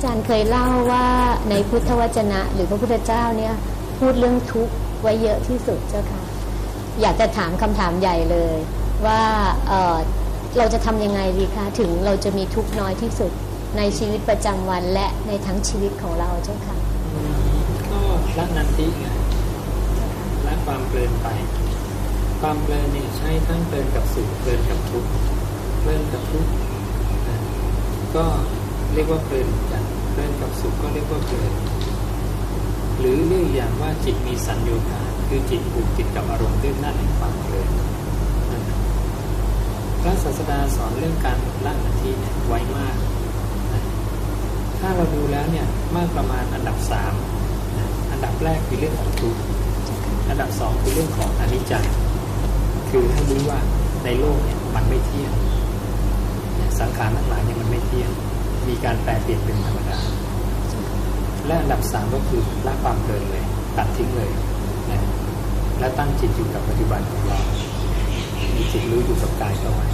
อาจารย์เคยเล่าว่าในพุทธวจนะ หรือพระพุทธเจ้าเนี่ยพูดเรื่องทุกข์ไว้เยอะที่สุดเจ้าค่ะ อยากจะถามคำถามใหญ่เลย ว่าเเราจะทำยังไงดีคะถึงเราจะมีทุกข์น้อยที่สุดในชีวิตประจำวันและในทั้งชีวิตของเราเจ้าค่ะก็ละนันทิไงละความเพลินไป ความเพลินเนี่ยใช้ทั้งเพลินกับสุขเพลินกับทุกข์เพลินกับทุกข์ก็เรียกว่าเพลินเห มือนกันเพลินกับสุขก็เรียกว่าเพลินหรือเรียกอย่างว่าจิตมีสัญโยธาคือจิตผูกติดกับอารมณ์ด้วยหน้าแห่งความเพลินพระศาสดาสอนเรื่องการละนันทิเนี่ยไวมาก ถ้าเราดูแล้วเนี่ยมากประมาณอันดับสามอันดับแรกคือเรื่องของทุกข์อันดับสองคือเรื่องของอนิจจังคือให้รู้ว่าในโลกเนี่ยมันไม่เที่ยงสังขารทั้งหลายเนี่ยมันไม่เที่ยง มีการแปลเปลี่ยนเป็นธรรมดา และอันดับสามก็คือละความเพลินเลย ตัดทิ้งเลยนะและตั้งจิตอยู่กับปัจจุบันของเรา มีจิตรู้อยู่กับกายเข้าไว้